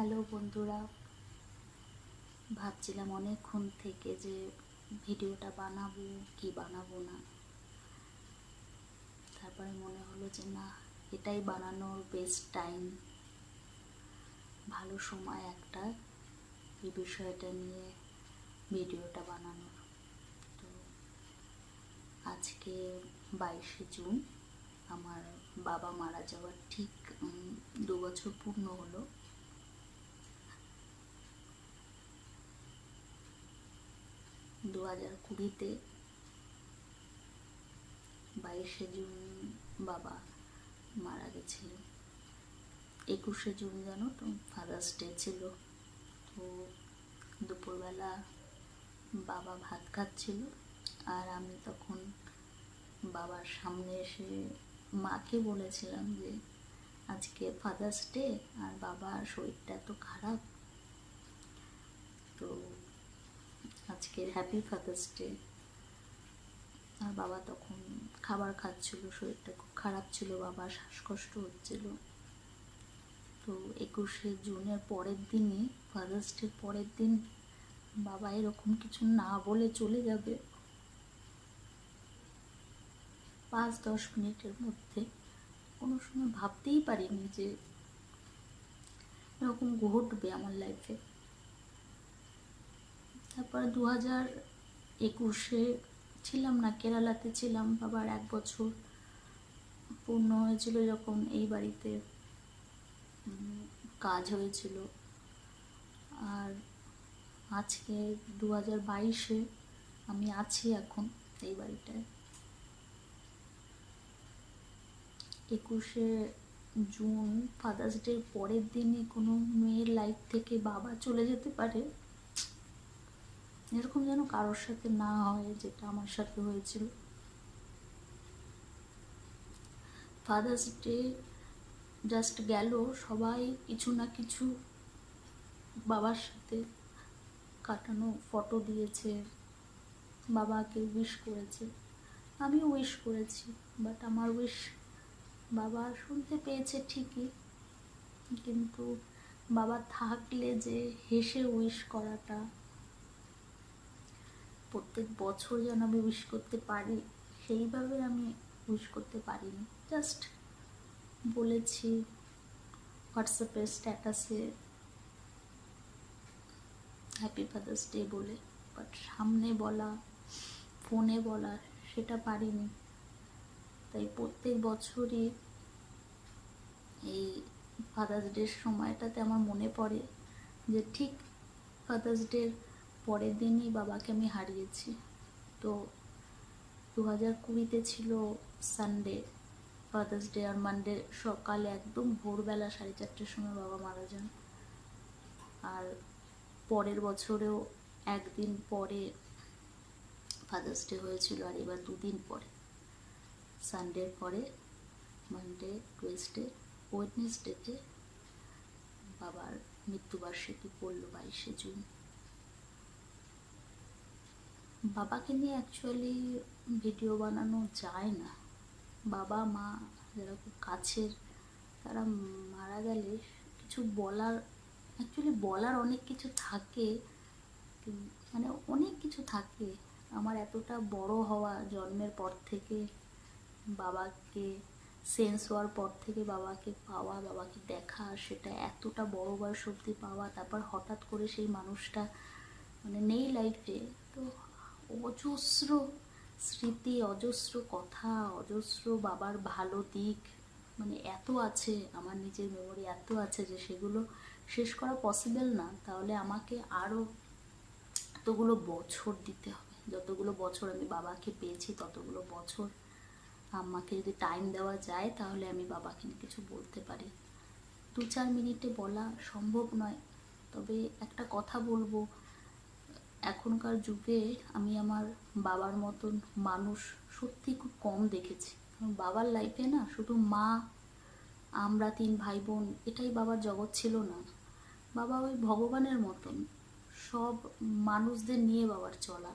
Hello বন্ধুরা। ভাবছিলাম অনেকক্ষণ থেকে যে ভিডিওটা বানাবো, কি বানাবো না। তারপরে মনে হলো যে না, এটাই বানানোর বেস্ট টাইম ভালো সময় একটা এই বিষয়টা নিয়ে ভিডিওটা বানানোর। তো আজকে বাইশে জুন, আমার বাবা মারা যাওয়ার ঠিক দু বছর পূর্ণ হলো। দু হাজার কুড়িতে বাইশে জুন বাবা মারা গেছিল একুশে জুন জানো তো ফাদার্স ডে ছিল। তো দুপুরবেলা বাবা ভাত খাচ্ছিল আর আমি তখন বাবার সামনে এসে মাকে বলেছিলাম যে, আজকে ফাদার্স ডে আর বাবার শরীরটা এত খারাপ। তো আজকের হ্যাপি ফাদার্স ডে আর বাবা তখন খাবার খাচ্ছিল, শরীরটা খুব খারাপ ছিল, বাবার শ্বাসকষ্ট হচ্ছিল। তো একুশে জুনের পরের দিনই ফাদার্স ডের পরের দিন বাবা এরকম কিছু না বলে চলে যাবে। পাঁচ দশ মিনিটের মধ্যে কোনো সময় ভাবতেই পারিনি যে এরকম ঘটবে আমার লাইফে তারপর দু হাজার একুশে ছিলাম না, কেরালাতে ছিলাম বাবার এক বছর। পূর্ণ হয়েছিল যখন এই বাড়িতে। কাজ হয়েছিল। আর আজকে দু হাজার বাইশে আমি আছি এখন এই বাড়িটায়। একুশে জুন ফাদার্স ডের পরের দিনই কোনো মেয়ের লাইফ থেকে বাবা চলে যেতে পারে। এরকম যেন কারোর সাথে না হয় যেটা আমার সাথে হয়েছিল। ফাদার্স ডে জাস্ট গেল, সবাই কিছু না কিছু বাবার সাথে কাটানো ফটো দিয়েছে, বাবাকে উইশ করেছে। আমি উইশ করেছি বাট আমার উইশ বাবা শুনতে পেয়েছে ঠিকই, কিন্তু বাবা থাকলে যে হেসে উইশ করাটা প্রত্যেক বছর যেন আমি উইশ করতে পারি, সেইভাবে আমি উইশ করতে পারিনি। জাস্ট বলেছি হোয়াটসঅ্যাপের স্ট্যাটাসে হ্যাপি ফাদার্স ডে বলে বাট সামনে বলা, ফোনে বলা সেটা পারিনি। তাই প্রত্যেক বছরই এই ফাদার্স ডের সময়টাতে আমার মনে পড়ে যে ঠিক ফাদার্স ডের পরের দিনই বাবাকে আমি হারিয়েছি। তো দু হাজার কুড়িতে ছিল সানডে ফাদার্স ডে আর মানডে সকালে একদম ভোরবেলা সাড়ে চারটের সময় বাবা মারা যান। আর পরের বছরেও একদিন পরে ফাদার্স ডে হয়েছিল আর এবার দুদিন পরে। সানডের পরে মানডে টুয়েসডে ওয়েডনেসডেতে বাবার মৃত্যুবার্ষিকী পড়ল বাইশে জুন। বাবাকে নিয়ে অ্যাকচুয়ালি ভিডিও বানানো যায় না। বাবা, মা যারা খুব কাছের, তারা মারা গেলে কিছু বলার অ্যাকচুয়ালি বলার অনেক কিছু থাকে। মানে অনেক কিছু থাকে। আমার এতটা বড় হওয়া জন্মের পর থেকে বাবাকে সেন্স হওয়ার পর থেকে বাবাকে পাওয়া, বাবাকে দেখা, সেটা এতটা বড় বয়স অবধি পাওয়া, তারপর হঠাৎ করে সেই মানুষটা মানে নেই লাইফে তো অজস্র স্মৃতি, অজস্র কথা, অজস্র বাবার ভালো দিক মানে এত আছে, আমার নিজের মেমোরি এত আছে যে সেগুলো শেষ করা পসিবল না। তাহলে আমাকে আরও এতগুলো বছর দিতে হবে। যতগুলো বছর আমি বাবাকে পেয়েছি, ততগুলো বছর আমাকে যদি টাইম দেওয়া যায়, তাহলে আমি বাবাকে কিছু বলতে পারি। দু চার মিনিটে বলা সম্ভব নয়। তবে একটা কথা বলব এখনকার যুগে আমি আমার বাবার মতন মানুষ সত্যি খুব কম দেখেছি। বাবার লাইফে না শুধু মা, আমরা তিন ভাই বোন এটাই বাবার জগৎ ছিল না। বাবা ওই ভগবানের মতন। সব মানুষদের নিয়ে বাবার চলা।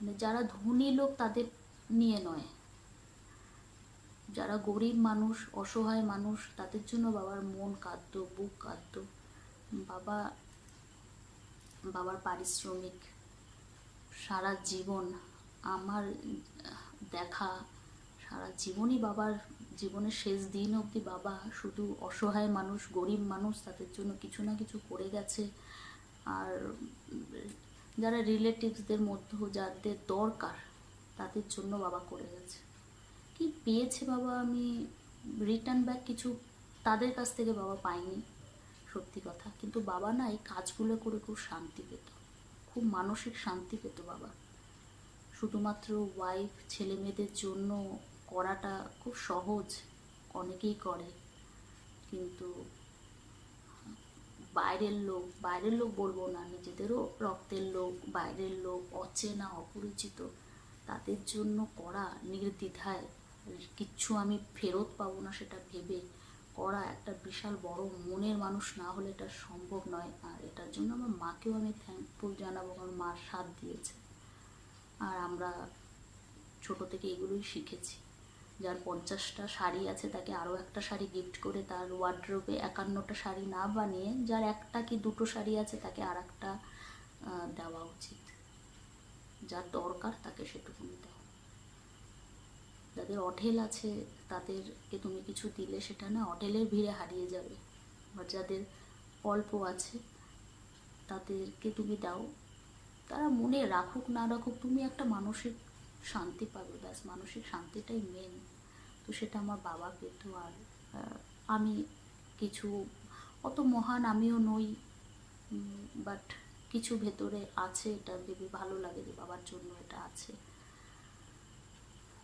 মানে যারা ধনী লোক তাদের নিয়ে নয়। যারা গরিব মানুষ, অসহায় মানুষ তাদের জন্য বাবার মন কাঁদতো, বুক কাঁদতো। বাবা বাবার পারিশ্রমিক, সারা জীবন আমার দেখা, সারা জীবনই বাবার জীবনের শেষ দিন অবধি বাবা শুধু অসহায় মানুষ, গরিব মানুষ, তাদের জন্য কিছু না কিছু করে গেছে। আর যারা রিলেটিভসদের মধ্যে যাদের দরকার, তাদের জন্য বাবা করে গেছে। কি পেয়েছে বাবা আমি রিটার্ন ব্যাক কিছু তাদের কাছ থেকে বাবা পাইনি। সত্যি কথা। কিন্তু বাবা না এই কাজগুলো করে খুব শান্তি পেত। খুব মানসিক শান্তি পেত বাবা। শুধুমাত্র ওয়াইফ ছেলে মেয়েদের জন্য করাটা খুব সহজ। অনেকেই করে। কিন্তু বাইরের লোক বাইরের লোক বলব না, নিজেদেরও রক্তের লোক, বাইরের লোক, অচেনা, অপরিচিত, তাদের জন্য করা নির্দ্বিধায় কিচ্ছু আমি ফেরত পাবো না সেটা ভেবে। করা একটা বিশাল বড় মনের মানুষ না হলে এটা সম্ভব নয়। আর এটার জন্য আমার মাকেও আমি থ্যাঙ্কফুল জানাব, কারণ মার সাথ দিয়েছে। আর আমরা ছোট থেকে এগুলোই শিখেছি। যার পঞ্চাশটা শাড়ি আছে, তাকে আরও একটা শাড়ি গিফট করে তার ওয়ার্ড্রোবে একান্নটা শাড়ি না বানিয়ে যার একটা কি দুটো শাড়ি আছে, তাকে আর একটা দেওয়া উচিত। যার দরকার তাকে সেটুকুনি দাও যাদের অঢেল আছে, তাদেরকে তুমি কিছু দিলে সেটা না অঢেলের ভিড়ে হারিয়ে যাবে। আর যাদের অল্প আছে, তাদেরকে তুমি দাও। তারা মনে রাখুক, না রাখুক, তুমি একটা মানসিক শান্তি পাবে। ব্যাস, মানসিক শান্তিটাই মেন তো সেটা আমার বাবা পেত। আর আমি কিছু, অত মহান আমিও নই বাট কিছু ভেতরে আছে এটা ভেবে ভালো লাগে যে বাবার জন্য এটা আছে।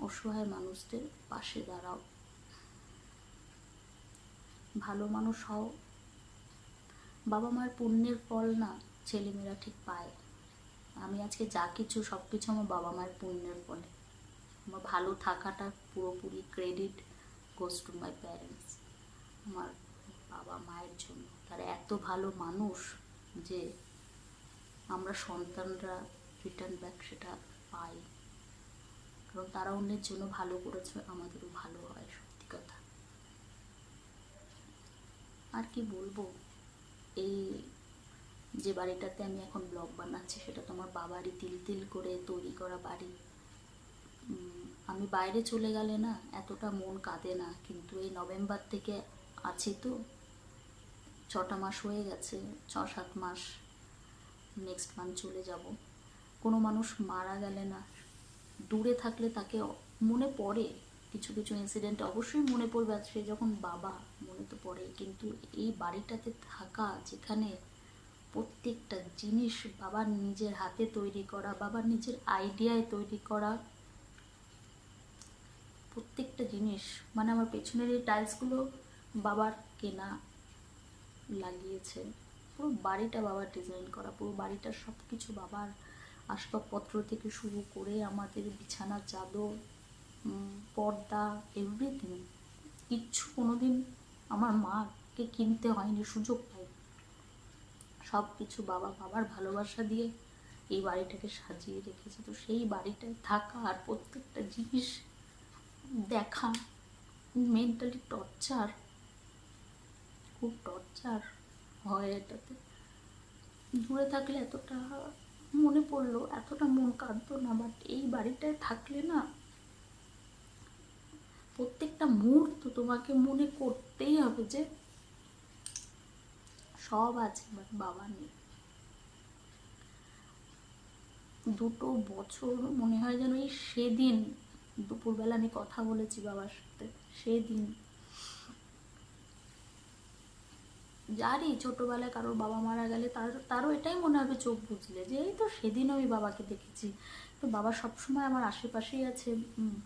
অসহায় মানুষদের পাশে দাঁড়াও। ভালো মানুষ হও। বাবা মার পুণ্যের ফল না ছেলেমেয়েরা ঠিক পায়। আমি আজকে যা কিছু সব কিছু আমার বাবা মায়ের পুণ্যের ফলে। আমার ভালো থাকাটা পুরোপুরি credit goes to my parents আমার বাবা মায়ের জন্য। তারা এত ভালো মানুষ যে আমরা সন্তানরা রিটার্ন ব্যাক সেটা পাই। কারণ তারা অন্যের জন্য ভালো করেছে, আমাদেরও ভালো হয়, সত্যি কথা। আর কি বলব? এই যে বাড়িটাতে আমি এখন ব্লগ বানাচ্ছি, সেটা তো আমার বাবারই তিল তিল করে তৈরি করা বাড়ি। আমি বাইরে চলে গেলে না, এতটা মন কাঁদে না, কিন্তু এই নভেম্বর থেকে আছি তো। ছটা মাস হয়ে গেছে ছ সাত মাস নেক্সট মান্থ চলে যাব। কোনো মানুষ মারা গেলে না দূরে থাকলে তাকে মনে পড়ে কিছু কিছু ইনসিডেন্ট অবশ্যই মনে পড়বে আর সে যখন বাবা, মনে তো পড়ে কিন্তু এই বাড়িটাতে থাকা যেখানে প্রত্যেকটা জিনিস বাবার নিজের হাতে তৈরি করা, বাবার নিজের আইডিয়ায় তৈরি করা, প্রত্যেকটা জিনিস মানে আমার পেছনের এই টাইলসগুলো বাবার কেনা লাগিয়েছে। পুরো বাড়িটা বাবার ডিজাইন করা, পুরো বাড়িটার সব কিছু বাবার আসবাবপত্র থেকে শুরু করে আমাদের বিছানার চাদর পর্দা এভরিথিং কিচ্ছু কোনোদিন আমার মাকে কিনতে হয়নি, সুযোগ পাই সব কিছু বাবা বাবার ভালোবাসা দিয়ে এই বাড়িটাকে সাজিয়ে রেখেছে। তো সেই বাড়িটায় থাকা আর প্রত্যেকটা জিনিস দেখা মেন্টালি টর্চার খুব টর্চার হয় এটাতে। দূরে থাকলে এতটা মনে পড়ল, এতটা মন কাঁদতো না বাট এই বাড়িটায় থাকলে না প্রত্যেকটা মুহূর্ত তোমাকে মনে করতেই হবে যে সব আছে বাট বাবা নেই। দুটো বছর মনে হয় যেন এই সেদিন, দুপুরবেলা আমি কথা বলেছি বাবার সাথে, সেদিন যারই ছোটোবেলায় কারোর বাবা মারা গেলে তার, তারও এটাই মনে হবে চোখ বুঝলে যে এই তো সেদিন আমি বাবাকে দেখেছি। তো বাবা সবসময় আমার আশেপাশেই আছে।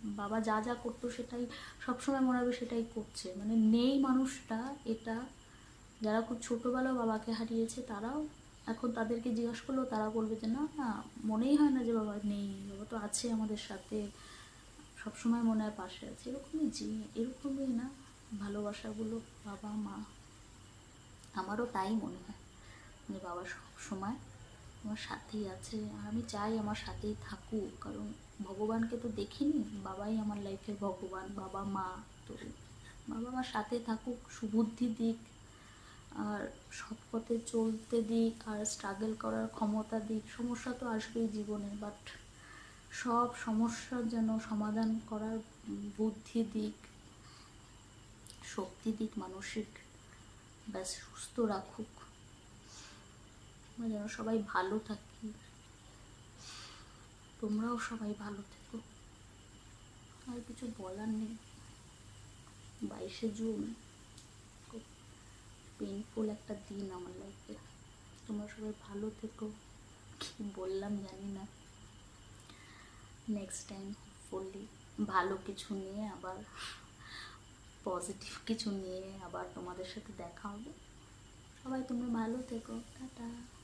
বাবা যা যা করতো সেটাই সবসময় মনে হবে সেটাই করছে। মানে নেই মানুষটা এটা। যারা খুব ছোটোবেলায় বাবাকে হারিয়েছে তারাও এখন তাদেরকে জিজ্ঞাসা করলেও তারা বলবে যে, না না, মনেই হয় না যে বাবা নেই। বাবা তো আছে আমাদের সাথে। সবসময় মনে হয় পাশে আছে। এরকমই যে, এরকমই না। ভালোবাসাগুলো বাবা মা আমারও তাই মনে হয়। যে বাবা সব সময় আমার সাথেই আছে। আর আমি চাই আমার সাথেই থাকুক। কারণ ভগবানকে তো দেখিনি। বাবাই আমার লাইফের ভগবান। বাবা মা। তো বাবা আমার সাথে থাকুক, সুবুদ্ধি দিক, আর সৎ পথে চলতে দিক, আর স্ট্রাগল করার ক্ষমতা দিক। সমস্যা তো আসবেই জীবনে। বাট সব সমস্যার যেন সমাধান করার বুদ্ধি দিক, শক্তি দিক, মানসিক ব্যাস, সুস্থ রাখুক। আমরা যেন সবাই ভালো থাকি। তোমরাও সবাই ভালো থেকো। আর কিছু বলার নেই। বাইশে জুন। খুব পেইনফুল একটা দিন আমার লাইফে তোমরা সবাই ভালো থেকো। কি বললাম জানি না। নেক্সট টাইম ফুললি ভালো কিছু নিয়ে আবার পজিটিভ কিছু নিয়ে আবার তোমাদের সাথে দেখা হবে। সবাই তোমরা ভালো থেকো। টাটা।